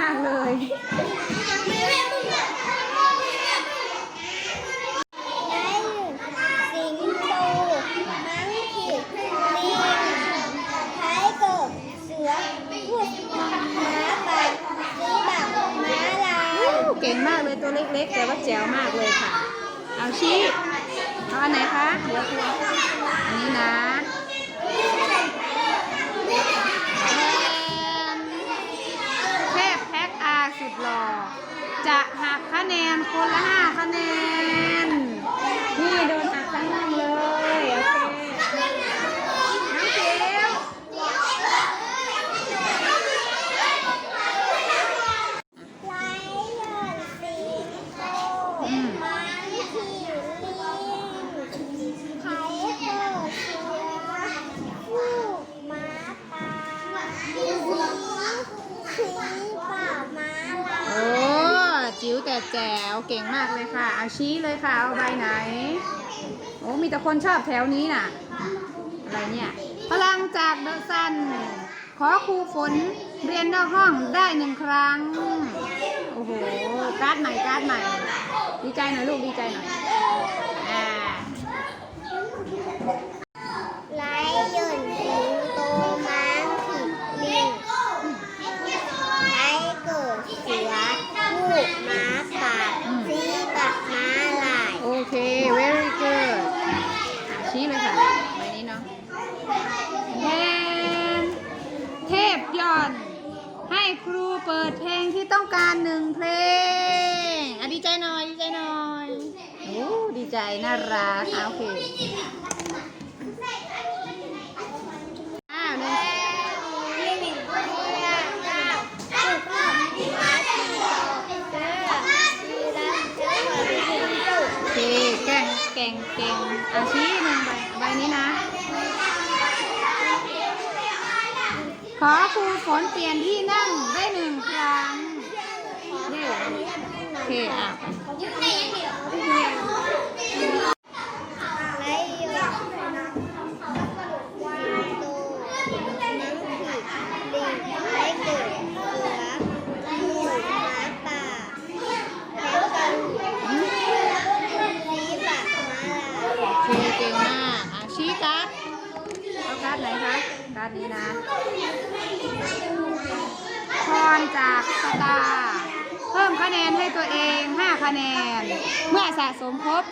มากเลยสิงโตมังคีลิงไทเกเสือพูดม้าป่าสีบักม้าลย เก่งมากเลยตัวเล็กๆ แต่ว่าแจ๋วมากเลยค่ะ เอาชี้เอาอันไหนคะเดี๋ยวครูอันนี้นะ คะแนน คนละห้าคะแนน นี่โดนหักทั้งห้องเลย โอเค น้องเจียว ไลออนสิงโตมังคีลิงไทเกอร์เสือพูดม้าป่าสีสีป่าม้าลาย โอ้จิ๋ว แจ๋วเก่งมากเลยค่ะเอาชี้เลยค่ะเอาใบไหน โอ้มีแต่คนชอบแถวนี้น่ะ อะไรเนี่ยพลังจากเดอะซัน ขอครูฝนเรียนนอกห้องได้หนึ่งครั้ง โอ้โหการ์ดใหม่การ์ดใหม่ ดีใจหน่อยลูกดีใจหน่อยอ่าไลออนสิงโตมังคีลิงไทเกอร์เสือพูดม้าป่าสีบักม้าลาย โอเค very good อะชี้เลยค่ะ ใบนี้เนาะแทนเทพยอนต์ให้ครูเปิดเพลงที่ต้องการหนึ่ งเพลงอะดีใจหน่อยดีใจหน่อยโอ้ดีใจน่ารักอะโอเคอ้าวหนึ่งโอเคแก่งเก่งเก่งอะชี้หนึ่งใบใบนี้นะ ขอครูฝนเปลี่ยนที่นั่งได้หนึ่งครั้งนี่ โอเคอะเก่งมากอะชี้การ์ดเอาการ์ดไหนคะการ์ดนี้นะพรจากสตาร์ เพิ่มคะแนนให้ตัวเอง 5 คะแนน เมื่อสะสมครบ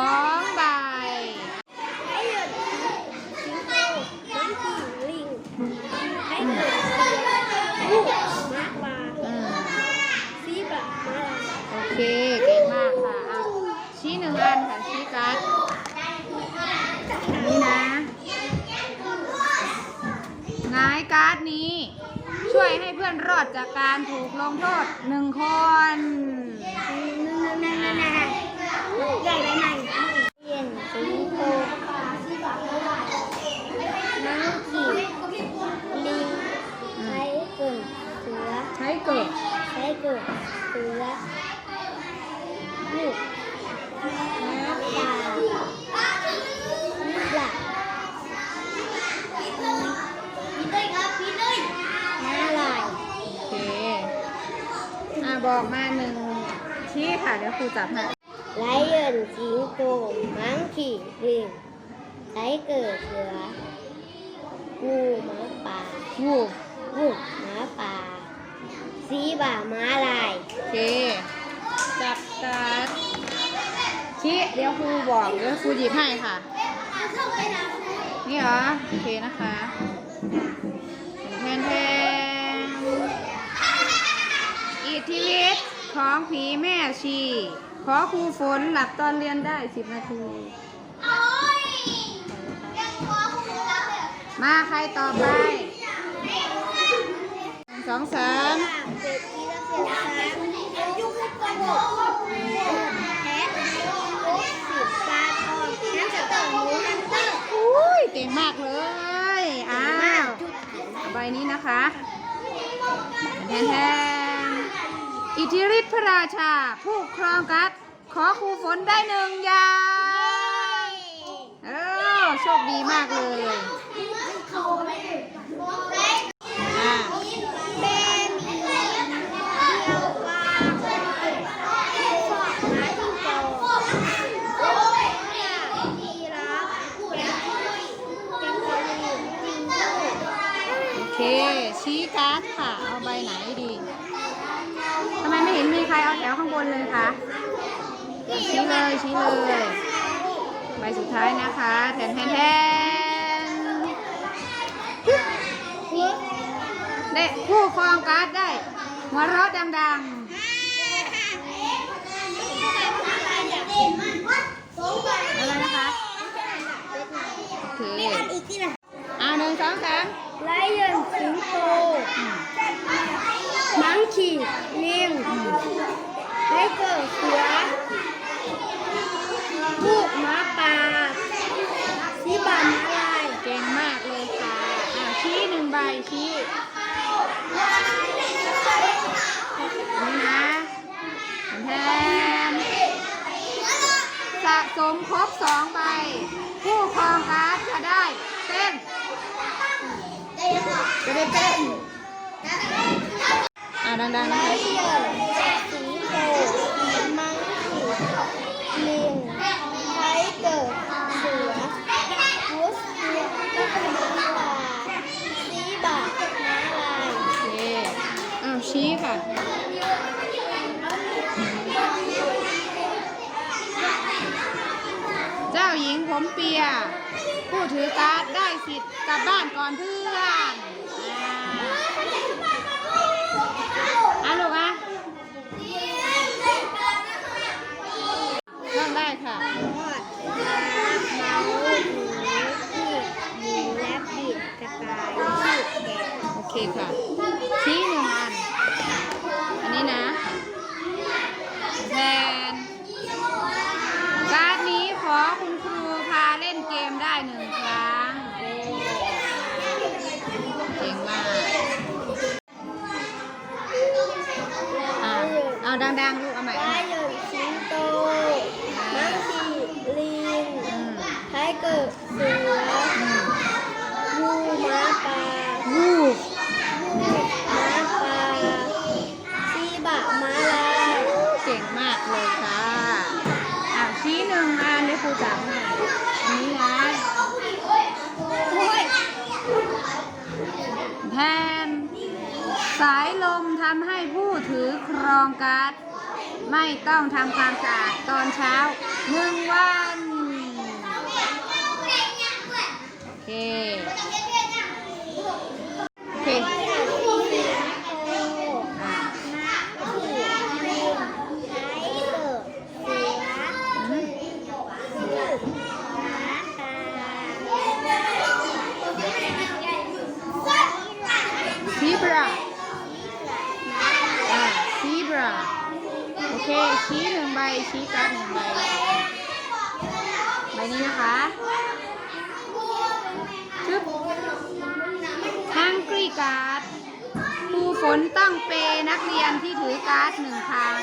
2ใบาทมโอเค เก่งมากค่ะอะ ชี้หนึ่งอันค่ะ ชี้การ์ดนี่นะหงายการ์ดนี้ ช่วยให้เพื่ อนรอดจากการถูกลงโทษหนึ่งคนใหญ่ไปไหนเย็นสิงโตน้ำขีลิงไทเกิดเสือใช้เกิดไทเกิดเสือลูกม้าป่าหลักม้าลาย โอเค อะ บอกมาหนึ่งชี้ค่ะเดี๋ยวครูจับให้ไลออนสิงโตมังคีลิงไทเกิดเสืองูม้าป่างูงูม้าป่าสีบ่าม้าลายโอเคจับการ์ดชี้เดี๋ยวครูบอกเดี๋ยวครูหยิบให้ค่ะนี่เหรอโอเคนะคะ ทธิฤทธิ์ของผีแม่ชี ขอครูฝนหลับตอนเรียนได้10นาที มาใครต่อไปหนึ่งสองสามเด็กที่รักเรียนช้างยุคกระบอกแพะโอ๊ตสิบปลาทองน้ำสเตอร์หมูฮันเตอร์อุ้ยเก่งมากเลย อ้าว ใบนี้นะคะแทน อิทธิฤทธิพระราชา ผู้ครองกัดขอครูฝนได้หนึ่งอย่างเออโชคดีมากเลยอ่า โอเค ชี้การ์ดค่ะ เอาใบไหนดี ทำไมไม่เห็นมีใครเอาแถวข้างบนเลยคะชี้เลยชี้เลยใบสุดท้ายนะคะแทนแทนแทนได้ผู้ครองการ์ดได้หัวเราะดังๆอะไรนะคะโอเคไม่อันอีกที่นะอ่าหนึ่งสองสามไลออนสิงโต มังคีลิงไทเกอร์เสือลูกหมาป่าสีบาม้าลายเก่งมากเลยค่ะอ่าชี้หนึ่งใบชี้นี่นะแทนสะสมครบสองใบ ผู้ครองการ์ดจะได้เต้นจะได้เต้น อ่าดังๆไลนะคะออนสิงโตมังคีลิงไทเกอร์เสือวูสเสือม้าลายสีบาม้าลายโอเคอ้าวชี้ค่ะ เจ้าหญิงผมเปีย ผู้ถือการ์ดได้สิทธิ์กลับบ้านก่อนเพื่อนอ่าอะลูกอะเริ่มได้ ค่ะทอดม้าเมาหมูขีดหมูแลบบิดกระต่ายขีดแกะโอเคค่ะ ชี้หนึ่งอัน อันนี้นะแทนการ์ดนี้ขอคุณครูพาเล่นเกมได้หนึ่งครั้งโอ้เก่งมากอะเอาดังๆลูกเอาใหม่ไลเอาใหม่ สายลมทำให้ผู้ถือครองการ์ดไม่ต้องทำความสะอาดตอนเช้าหนึ่งวัน โอเค โอเค ไลออนสิงโต อะ มังคีลิงไทเกอร์เสือ อืม ลูกหมาป่า ซีบราอะซีบราโอเค ชี้หนึ่งใบ ชี้การ์ดหนึ่งใบใบนี้นะคะชึบฮังกรีการ์ดผู้ฝนต้องเปย์นักเรียนที่ถือการ์ดหนึ่งครั้ง